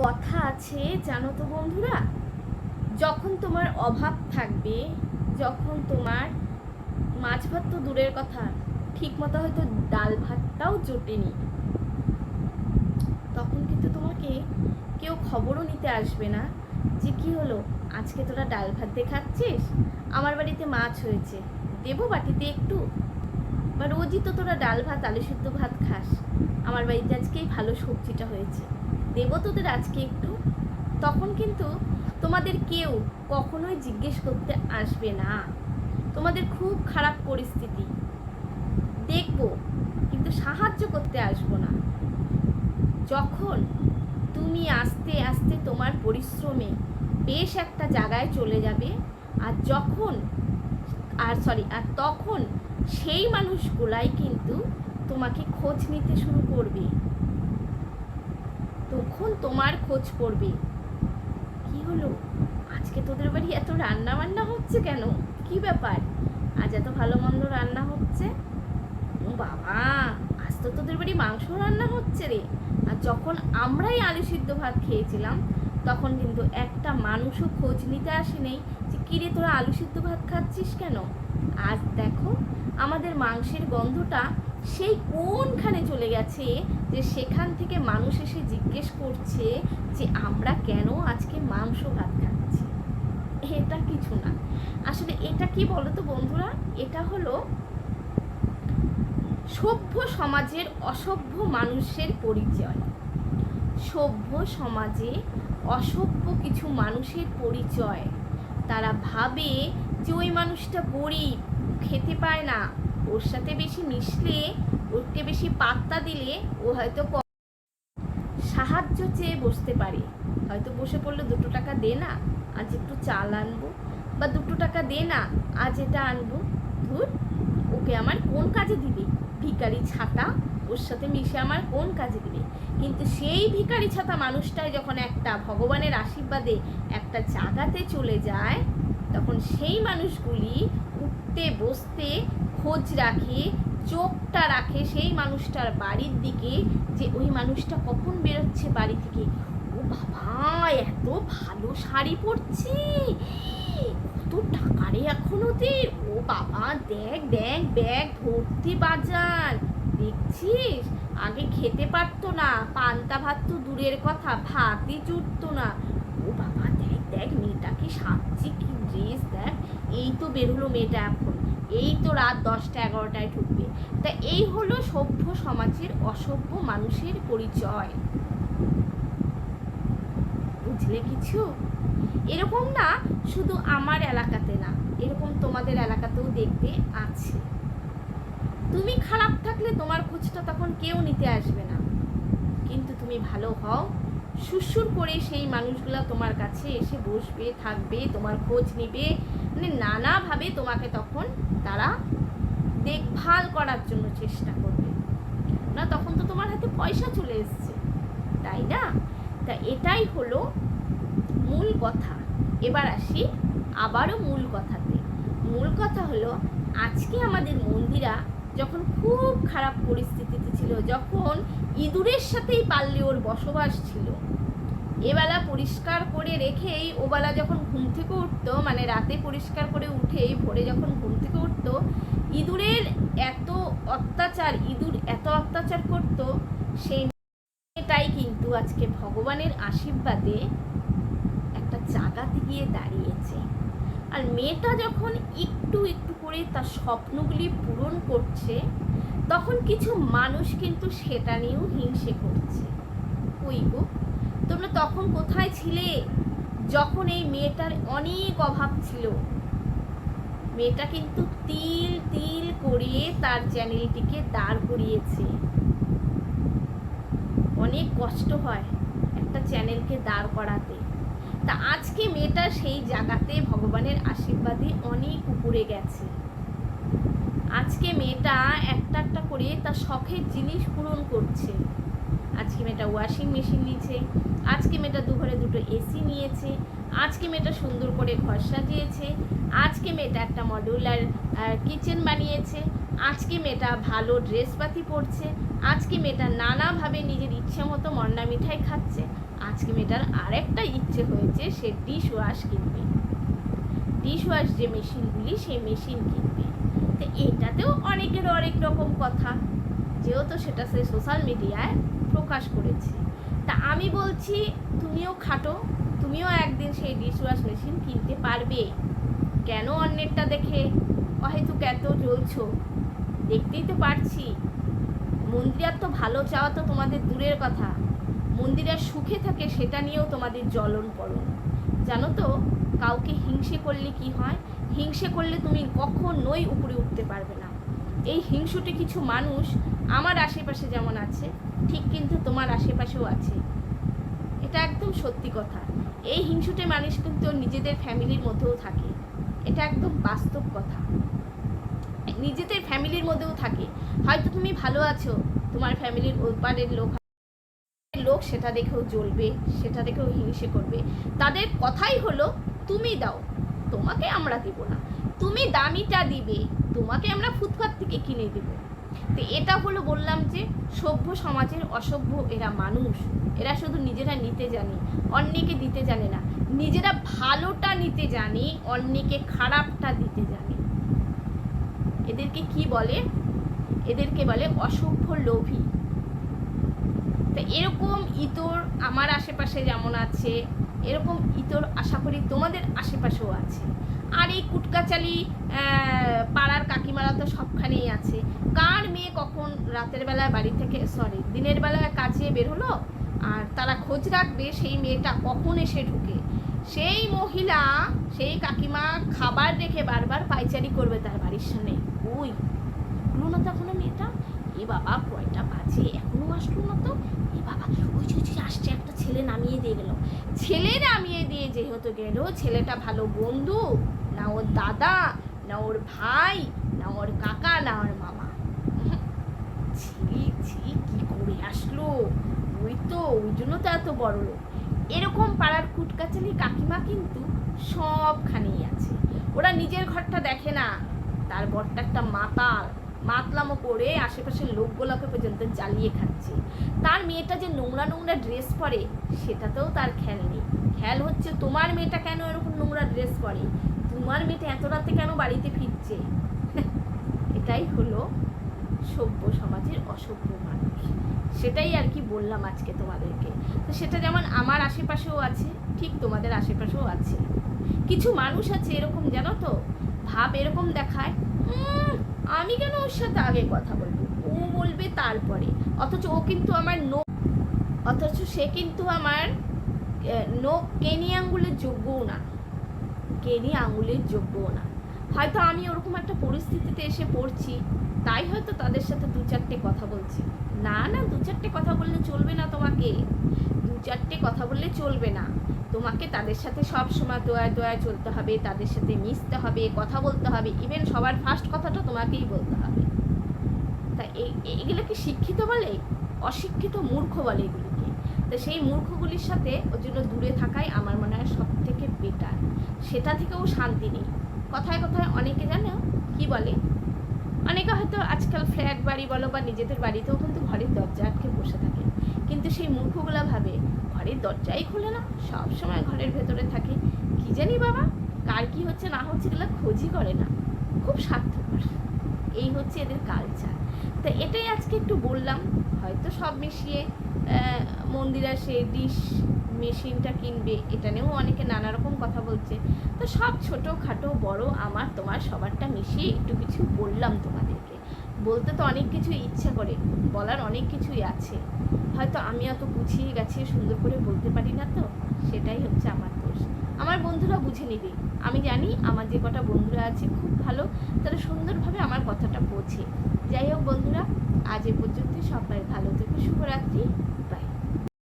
কথা আছে, জানো তো বন্ধুরা? যখন তোমার অভাব থাকবে, যখন তোমার মাছ ভাত তো দূরের কথা ঠিক মতো হয়তো ডাল ভাতটাও জোটেনি। তখন কিন্তু তোমাকে কেউ খবরও নিতে আসবে না যে কি হলো, আজকে তোরা ডাল ভাত দিয়ে খাচ্ছিস? আমার বাড়িতে মাছ হয়েছে, দেবো বাটিতে একটু? বা রোজই তো তোরা ডাল ভাত, আলু সিদ্ধ ভাত খাস। আমার বাড়িতে আজকেই ভালো সবজিটা হয়েছে। দেবো তোদের আজকে একটু, তখন কিন্তু তোমাদের কেউ কখনোই জিজ্ঞেস করতে আসবে না। তোমাদের খুব খারাপ পরিস্থিতি। দেখব, কিন্তু সাহায্য করতে আসব না। যখন তুমি আস্তে আস্তে তোমার পরিশ্রমে বেশ একটা জায়গায় চলে যাবে, আর যখন, আর সরি আর তখন সেই মানুষগুলাই কিন্তু তোমাকে খোঁজ নিতে শুরু করবে। তখন তোমার খোঁজ করবে কি হলো? আজকে তোদের বাড়ি এত রান্না বান্না হচ্ছে কেন? কি ব্যাপার? আজ এত ভালো মন্দ রান্না হচ্ছে? ও বাবা, আজ তো তোদের বাড়ি মাংস রান্না হচ্ছে রে। আর যখন আমরাই আলু সিদ্ধ ভাত খেয়েছিলাম, তখন কিন্তু একটা মানুষও খোঁজ নিতে আসেনি যে কিরে তোরা আলু সিদ্ধ ভাত খাচ্ছিস কেন? আজ দেখো, আমাদের মাংসের গন্ধটা সেই কোনখানে চলে গেছে যে সেখান থেকে মানুষ এসে জিজ্ঞেস করছে যে আমরা কেন আজকে মাংস ভাত খাচ্ছি? এটা কিছু না। আসলে এটা কি বলো তো বন্ধুরা? এটা হলো সভ্য সমাজের অসভ্য মানুষের পরিচয়। সভ্য সমাজে অসভ্য কিছু মানুষের পরিচয়। তারা ভাবে যে ওই মানুষটা গরিব, খেতে পায় না। ওর সাথে বেশি মিশলে, ওরকে বেশি পাত্তা দিলে ও হয়তো সাহায্য চেয়ে বসতে পারে। হয়তো বসে পড়লে দুটো টাকা দে না, আজ একটু চাল আনব, বা দুটো টাকা দে না, আজ এটা আনব। ধুর, ওকে আমার কোন কাজে দিবে? ভিখারি ছাতা, ওর সাথে মিশে আমার কোন কাজে দিবে? কিন্তু সেই ভিকারি ছাতা মানুষটাই যখন একটা ভগবানের আশীর্বাদে একটা জায়গাতে চলে যায়, তখন সেই মানুষগুলি উঠতে, বসতে খোঁজ রাখে, চোখটা রাখে সেই মানুষটার বাড়ির দিকে যে ওই মানুষটা কখন বেরোচ্ছে বাড়ি থেকে। ও বাবা, এত ভালো শাড়ি পরছে। কত টাকা রে এখন ওদের। ও বাবা, দেখ দেখ ব্যাগ ভর্তি বাজার। দেখছিস? আগে খেতে পারতো না, পান্তা ভাত তো দূরের কথা, ভাতই জুটতো না। ও বাবা, দেখ দেখ, মেয়েটাকে সাজছে কি ড্রেস দেখ, এই তো বেরোলো মেয়েটা এই তো রাত দশটা, এগারোটায় ঢুকবে। তা এই হলো সভ্য সমাজের অসভ্য মানুষের পরিচয়। বুঝলে কিছু? এরকম না, শুধু আমার এলাকাতে না, এরকম তোমাদের এলাকাতেও দেখবে, আছে। তুমি খারাপ থাকলে তোমার খোঁজটা তখন কেউ নিতে আসবে না। কিন্তু তুমি ভালো হও, সুসুর করে সেই মানুষগুলো তোমার কাছে এসে বসবে, থাকবে, তোমার খোঁজ নিবে মানে নানাভাবে তোমাকে তখন তারা দেখভাল করার জন্য চেষ্টা করবে। না, তখন তো তোমার হাতে পয়সা চলে এসছে, তাই না? তা এটাই হলো মূল কথা। এবার আসি আবারও মূল কথাতে। মূল কথা হলো, আজকে আমাদের মন্দিরা যখন খুব খারাপ পরিস্থিতিতে ছিল, যখন ইঁদুরের সাথেই পাল্লে ওর বসবাস ছিল, এবেলা পরিষ্কার করে রেখেই ওবেলা যখন ঘুম থেকে উঠতো মানে রাতে পরিষ্কার করে উঠেই ভোরে যখন ঘুম থেকে উঠতো, ইঁদুরের এত অত্যাচার, ইঁদুর এত অত্যাচার করতো সেই মেয়েটাই কিন্তু আজকে ভগবানের আশীর্বাদে একটা জায়গাতে গিয়ে দাঁড়িয়েছে। আর মেয়েটা যখন একটু একটু করে তার স্বপ্নগুলি পূরণ করছে, তখন কিছু মানুষ কিন্তু সেটা নিয়েও হিংসে করছে। কই গো? তোমরা তখন কোথায় ছিলে? যখন এই মেয়েটার অনেক অভাব ছিল, মেয়েটা কিন্তু তিল তিল করিয়ে তার চ্যানেলটিকে দাঁড় করিয়েছে। অনেক কষ্ট হয় একটা চ্যানেলকে দাঁড় করাতে। তা আজকে মেয়েটা সেই জায়গাতে ভগবানের আশীর্বাদে অনেক উপরে গেছে। আজকে মেয়েটা একটা একটা করে তার শখের জিনিস পূরণ করছে। আজকে মেয়েটা ওয়াশিং মেশিন নিয়েছে, আজকে মেয়েটা দু ঘরে দুটো এসি নিয়েছে, আজকে মেয়েটা সুন্দর করে ঘর সাজিয়েছে, আজকে মেয়েটা একটা মডিউলার কিচেন বানিয়েছে, আজকে মেয়েটা ভালো ড্রেস পাতি পরছে, আজকে মেয়েটা নানাভাবে নিজের ইচ্ছে মতো মন্ডা মিঠাই খাচ্ছে, আজকে মেয়েটার আরেকটা ইচ্ছে হয়েছে সে ডিশ ওয়াশ কিনবে। ডিশ ওয়াশ যে মেশিনগুলি সেই মেশিন কিনবে। তো এটাতেও অনেকের অনেক রকম কথা, যেহেতু সেটা সে সোশ্যাল মিডিয়ায় প্রকাশ করেছে। তা আমি বলছি, তুমিও খাটো, তুমিও একদিন সেই ডিশ ওয়াশ মেশিন কিনতে পারবে। কেন অন্যেরটা দেখে? অহেতুক এত জ্বলছো। দেখতেই তো পারছি। মন্দিরার তো ভালো চাওয়া তো তোমাদের দূরের কথা। মন্দিরের সুখে থাকে সেটা নিয়েও তোমাদের জ্বলন পড়ন। জানো তো, কাউকে হিংসে করলে কি হয়? হিংসে করলে তুমি কখনোই উপরে উঠতে পারবে না। এই হিংসুটে কিছু মানুষ আমার আশেপাশে যেমন আছে, ঠিক কিন্তু তোমার আশেপাশেও আছে। এটা একদম সত্যি কথা। এই হিংসুটে মানুষ কিন্তু নিজেদের ফ্যামিলির মধ্যেও থাকে। এটা একদম বাস্তব কথা। নিজেদের ফ্যামিলির মধ্যেও থাকে। হয়তো তুমি ভালো আছো, তোমার ফ্যামিলির ওপারের লোক লোক সেটা দেখেও জ্বলবে, সেটা দেখেও হিংসে করবে। তাদের কথাই হলো, তুমি দাও, তোমাকে আমরা দিব না। তুমি দামিটা দিবে তোমাকে আমরা ফুটপাত থেকে কিনে দেবো। তো এটা হলো বললাম যে, সভ্য সমাজের অসভ্য এরা মানুষ। এরা শুধু নিজেরা নিতে জানে, অন্যকে দিতে জানে না। নিজেরা ভালোটা নিতে জানে, অন্যকে খারাপটা দিতে জানে। এদেরকে কি বলে? এদেরকে বলে অসভ্য লোভী। তা এরকম ইতর আমার আশেপাশে যেমন আছে, এরকম ইতর আশা করি তোমাদের আশেপাশেও আছে। আর এই কুটকাচালি পাড়ার কাকিমারা তো সবখানেই আছে। কার মেয়ে কখন রাতের বেলায় বাড়ি থেকে সরি দিনের বেলায় কাজে বের হলো? আর তারা খোঁজ রাখবে সেই মেয়েটা কখন এসে ঢুকে? সেই মহিলা, সেই কাকিমা খাবার রেখে বারবার পাইচারি করবে তার বাড়ির সামনে। ওই না তো এখনও মেয়েটা। এ বাবা, কয়টা বাজে? এখনও আসলো না তো? এ বাবা, ওই যে, ওই আসছে একটা ছেলে নামিয়ে দিয়ে গেল। ছেলে নামিয়ে দিয়ে যেহেতু গেল, ছেলেটা ভালো বন্ধু, না ওর দাদা, না ওর ভাই, না ওর কাকা, না ওর মামা। ছি ছি, কি করে আসলো? ওই তো, ওই জন্য তো এত বড় লোক। এরকম পাড়ার কুটকাচালি কাকিমা কিন্তু সবখানেই আছে। ওরা নিজের ঘরটা দেখে না। তার বরটা একটা মাতাল। মাতলামো করে আশেপাশের লোকগুলোকে পর্যন্ত জ্বালিয়ে খাচ্ছে। তার মেয়েটা যে নোংরা নোংরা ড্রেস পরে সেটাতেও তার খেয়াল নেই। খেয়াল হচ্ছে তোমার মেয়েটা কেন এরকম নোংরা ড্রেস পরে? তোমার মেয়েটা এত রাতে কেন বাড়িতে ফিরছে? এটাই হলো সভ্য সমাজের অসভ্য মানুষ। সেটাই আর কি বললাম আজকে তোমাদেরকে। তো সেটা যেমন আমার আশেপাশেও আছে ঠিক তোমাদের আশেপাশেও আছে। কিছু মানুষ আছে এরকম জানো তো? ভাব এরকম দেখায় "উম, আমি কেন ওর সাথে আগে কথা বলব? ও বলবে তারপরে। অথচ ও কিন্তু আমার নো অথচ সে কিন্তু আমার নোখ কেনি আঙ্গুলের যোগ্যও না। কেনি আঙ্গুলের যোগ্যও না। হয়তো আমি ওরকম একটা পরিস্থিতিতে এসে পড়ছি, তাই হয়তো তাদের সাথে দু চারটে কথা বলছি। না না, দু চারটে কথা বললে চলবে না তোমাকে। দু চারটে কথা বললে চলবে না। তোমাকে তাদের সাথে সব সময় দোয়ায় দোয়ায় চলতে হবে, তাদের সাথে মিশতে হবে, কথা বলতে হবে ইভেন সবার ফার্স্ট কথাটা তোমাকেই বলতে হবে। তা এগুলোকে শিক্ষিত বলে? অশিক্ষিত মূর্খ বলে এগুলিকে। তো সেই মূর্খগুলির সাথে ওর জন্য দূরে থাকাই আমার মনে হয় সব থেকে বেটার সেটা থেকেও শান্তি নেই। কথায় কথায় অনেকে জানো কি বলে? অনেকে হয়তো আজকাল ফ্ল্যাট বাড়ি বলো বা নিজেদের বাড়িতেও কিন্তু ঘরের দরজা আটকে বসে থাকে। কিন্তু সেই মূর্খগুলা ভাবে ঘরের দরজাই খোলে না, সব সময় ঘরের ভেতরে থাকে। কি জানি বাবা, কার কি হচ্ছে না হচ্ছে এগুলো খোঁজই করে না। খুব স্বার্থপর। এই হচ্ছে এদের কালচার তো এটাই আজকে একটু বললাম, হয়তো সব মিশিয়ে মন্দিরা সে ডিশ মেশিনটা কিনবে, এটা নিয়েও অনেকে নানা রকম কথা বলছে। তো সব ছোট খাটো বড়, আমার, তোমার, সবারটা মিশিয়ে একটু কিছু বললাম তোমাদেরকে বলতে তো অনেক কিছু ইচ্ছা করে, বলার অনেক কিছুই আছে। হয়তো আমি অত গুছিয়ে গেছি সুন্দর করে বলতে পারি না তো, সেটাই হচ্ছে আমার দোষ। আমার বন্ধুরা বুঝে নিবে। আমি জানি আমার যে কটা বন্ধুরা আছে খুব ভালো, তারা সুন্দরভাবে আমার কথাটা বোঝে। যাই হোক বন্ধুরা, আজ এ পর্যন্ত সবাই ভালো থেকো, শুভরাত্রি।